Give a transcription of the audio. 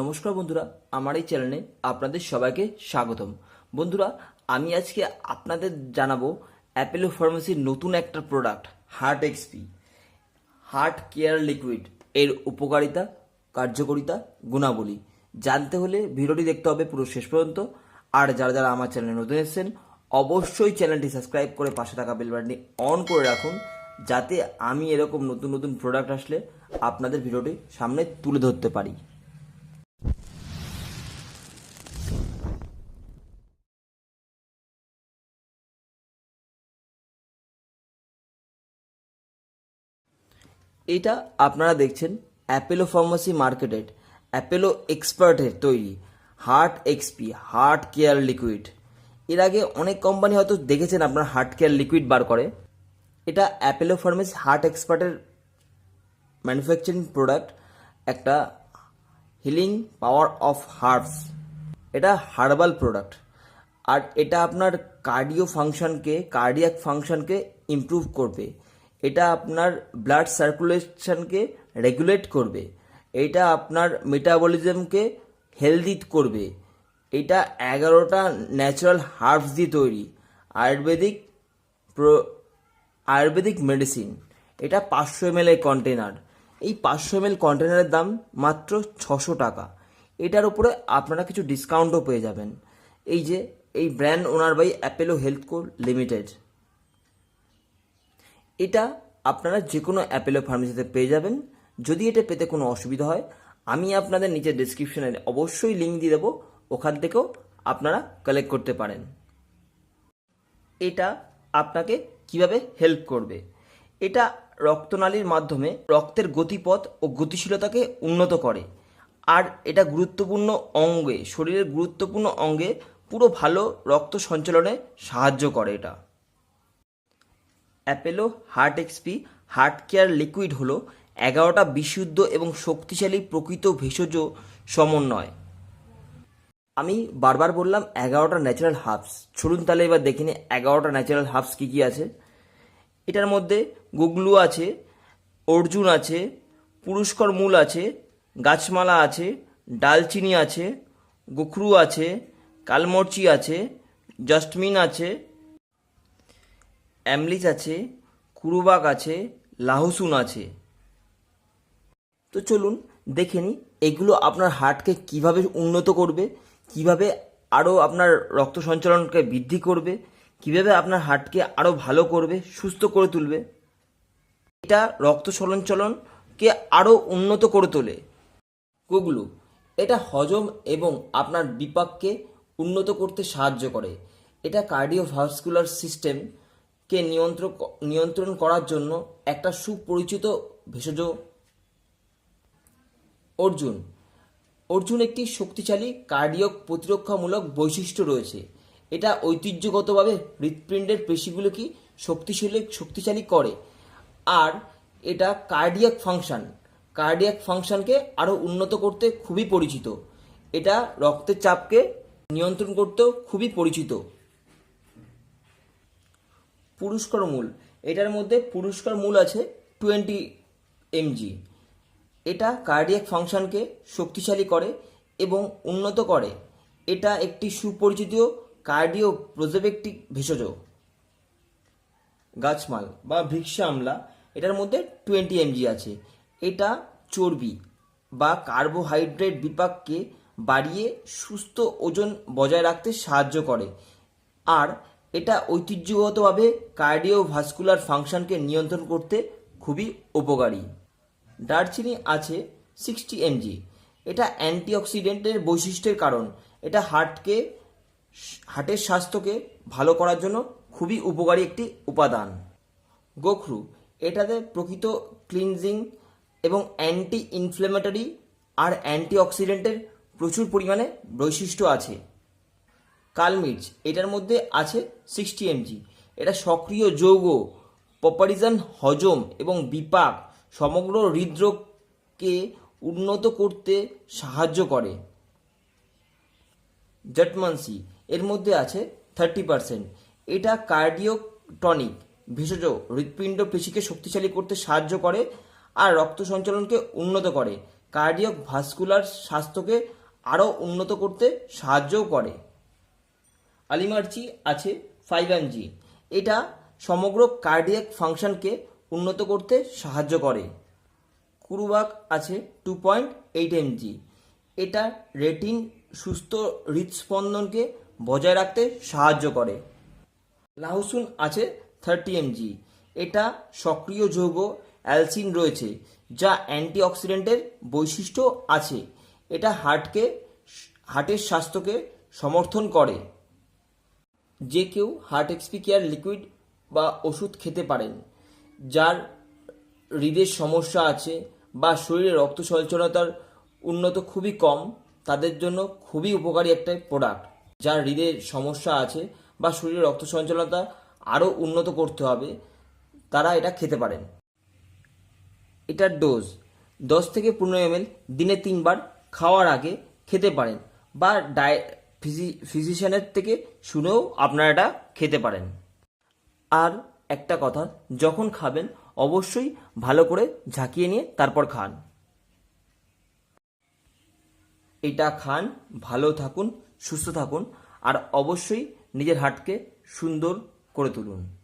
নমস্কার বন্ধুরা, আমার এই চ্যানেলে আপনাদের সবাইকে স্বাগতম। বন্ধুরা, আমি আজকে আপনাদের জানাব অ্যাপেলো ফার্মেসির নতুন একটা product heart XP heart care liquid এর উপকারিতা, কার্যকারিতা, গুণাবলী। জানতে হলে ভিডিওটি দেখতে হবে পুরো শেষ পর্যন্ত। আর যারা যারা আমার চ্যানেলে নতুন এসেছেন, অবশ্যই চ্যানেলটি সাবস্ক্রাইব করে পাশে থাকা বেল অন করে রাখুন, যাতে আমি এরকম নতুন নতুন প্রোডাক্ট আসলে আপনাদের ভিডিওটি সামনে তুলে ধরতে পারি। এটা আপনারা দেখছেন অ্যাপেলো ফার্মাসি মার্কেটেড অ্যাপেলো এক্সপার্টের তৈরি heart XP heart care liquid এর আগে অনেক কোম্পানি হয়তো দেখেছেন আপনার হার্ট কেয়ার লিকুইড বার করে। এটা অ্যাপেলো ফার্মাসি হার্ট এক্সপার্টের ম্যানুফ্যাকচারিং প্রোডাক্ট একটা হিলিং পাওয়ার অফ হার্টস এটা হার্বাল প্রোডাক্ট আর এটা আপনার কার্ডিও ফাংশনকে কার্ডিয়াক ফাংশনকে ইমপ্রুভ করবে। এটা আপনার ব্লাড সার্কুলেশনকে রেগুলেট করবে। এটা আপনার মেটাবলিজমকে হেলদি করবে। এটা এগারোটা ন্যাচারাল হার্বস দিয়ে তৈরি। আয়ুর্বেদিক প্রো, আয়ুর্বেদিক মেডিসিন এটা পাঁচশো এম কন্টেনার এই পাঁচশো এম কন্টেনারের দাম মাত্র ছশো টাকা। এটার উপরে আপনারা কিছু ডিসকাউন্টও পেয়ে যাবেন। এই যে, এই brand owner by Apollo health core limited এটা আপনারা যে কোনো অ্যাপেলো ফার্মেসিতে পেয়ে যাবেন। যদি এটা পেতে কোনো অসুবিধা হয়, আমি আপনাদের নিচে ডিসক্রিপশনে অবশ্যই লিঙ্ক দিয়ে দেবো। ওখান থেকেও আপনারা কালেক্ট করতে পারেন। এটা আপনাকে কীভাবে হেল্প করবে? এটা রক্তনালীর মাধ্যমে রক্তের গতিপথ ও গতিশীলতাকে উন্নত করে। আর এটা গুরুত্বপূর্ণ অঙ্গে, শরীরের গুরুত্বপূর্ণ অঙ্গে পুরো ভালো রক্ত সঞ্চালনে সাহায্য করে এটা। Apollo heart XP heart care liquid হলো এগারোটা বিশুদ্ধ এবং শক্তিশালী প্রকৃত ভেষজ সমন্বয়। আমি বারবার বললাম এগারোটা ন্যাচারাল হার্বস চলুন তাহলে এবার দেখি নি এগারোটা ন্যাচারাল হার্বস কী কী আছে। এটার মধ্যে গুগলু আছে, অর্জুন আছে, পুরস্কর মূল আছে, গাছমালা আছে, ডালচিনি আছে, গোখরু আছে, কালমরচি আছে, জাস্টমিন আছে অ্যামলিচ আছে, কুরুবাক আছে, লাহুসুন আছে। তো চলুন দেখে নিই, এগুলো আপনার হার্টকে কীভাবে উন্নত করবে, কীভাবে আরও আপনার রক্ত সঞ্চালনকে বৃদ্ধি করবে, কীভাবে আপনার হার্টকে আরও ভালো করবে, সুস্থ করে তুলবে। এটা রক্ত সঞ্চালনকে আরও উন্নত করে তোলে। গুগলু, এটা হজম এবং আপনার বিপাককে উন্নত করতে সাহায্য করে। এটা কার্ডিওভাস্কুলার সিস্টেমকে নিয়ন্ত্রণ নিয়ন্ত্রণ করার জন্য একটা সুপরিচিত ভেষজ অর্জুন। অর্জুন একটি শক্তিশালী কার্ডিয়ক প্রতিরক্ষামূলক বৈশিষ্ট্য রয়েছে। এটা ঐতিহ্যগতভাবে হৃৎপিণ্ডের পেশিগুলোকে শক্তিশালী শক্তিশালী করে। আর এটা কার্ডিয়াক ফাংশন। কার্ডিয়াক ফাংশনকে আরও উন্নত করতে খুবই পরিচিত। এটা রক্তের চাপকে নিয়ন্ত্রণ করতেও খুবই পরিচিত। পুরস্কার মূল। এটার মধ্যে পুরস্কার মূল আছে টোয়েন্টি এমজি এটা কার্ডিয়াক ফাংশনকে শক্তিশালী করে এবং উন্নত করে। এটা একটি সুপরিচিত কার্ডিও প্রোজেবেক্টিক ভেষজ। গাছমাল বা ভিক্সা আমলা এটার মধ্যে টোয়েন্টি এমজি আছে। এটা চর্বি বা কার্বোহাইড্রেট বিপাককে বাড়িয়ে সুস্থ ওজন বজায় রাখতে সাহায্য করে। আর এটা ঐতিহ্যগতভাবে কার্ডিওভাস্কুলার ফাংশনকে নিয়ন্ত্রণ করতে খুবই উপকারী। দারচিনি আছে সিক্সটি এমজি। এটা অ্যান্টিঅক্সিডেন্টের বৈশিষ্ট্যের কারণ। এটা হার্টকে, হার্টের স্বাস্থ্যকে ভালো করার জন্য খুবই উপকারী একটি উপাদান। গোখরু, এটাতে প্রকৃত ক্লিনজিং এবং অ্যান্টি ইনফ্লেমেটরি আর অ্যান্টিঅক্সিডেন্টের প্রচুর পরিমাণে বৈশিষ্ট্য আছে। কালমির্চ এটার মধ্যে আছে সিক্সটি এমজি এটা সক্রিয় যৌগ পপারিজান হজম এবং বিপাক সমগ্র হৃদরোগকে উন্নত করতে সাহায্য করে। জটমানসি, এর মধ্যে আছে থার্টি পার্সেন্ট এটা কার্ডিওটনিক ভেষজ হৃৎপিণ্ড পেশিকে শক্তিশালী করতে সাহায্য করে আর রক্ত সঞ্চালনকে উন্নত করে। কার্ডিয়াক ভাস্কুলার স্বাস্থ্যকে আরও উন্নত করতে সাহায্যও করে। আলিমার্চি আছে ফাইভ এম জি এটা সমগ্র কার্ডিয়াক ফাংশনকে উন্নত করতে সাহায্য করে। কুরুবাক আছে two point eight M G এটা রেটিন সুস্থ হৃদস্পন্দনকে বজায় রাখতে সাহায্য করে। লাহসুন আছে থার্টি এম জি এটা সক্রিয় যৌগ অ্যালসিন রয়েছে, যা অ্যান্টিঅক্সিডেন্টের বৈশিষ্ট্য আছে। এটা হার্টকে হার্টের স্বাস্থ্যকে সমর্থন করে। যে কেউ হার্ট এক্সপি কেয়ার লিকুইড বা ওষুধ খেতে পারেন, যার হৃদের সমস্যা আছে বা শরীরে রক্ত সঞ্চালনতার উন্নত খুবই কম, তাদের জন্য খুবই উপকারী একটা প্রোডাক্ট যার হৃদের সমস্যা আছে বা শরীরে রক্ত সঞ্চালনতা আরও উন্নত করতে হবে, তারা এটা খেতে পারেন। এটার ডোজ দশ থেকে পনেরো এমএল দিনে তিনবার খাওয়ার আগে খেতে পারেন বা ডায় ফিজি, ফিজিশিয়ানের থেকে শুনেও আপনারা এটা খেতে পারেন। আর একটা কথা, যখন খাবেন, অবশ্যই ভালো করে ঝাঁকিয়ে নিয়ে তারপর খান। এটা খান, ভালো থাকুন, সুস্থ থাকুন, আর অবশ্যই নিজের হাটকে সুন্দর করে তুলুন।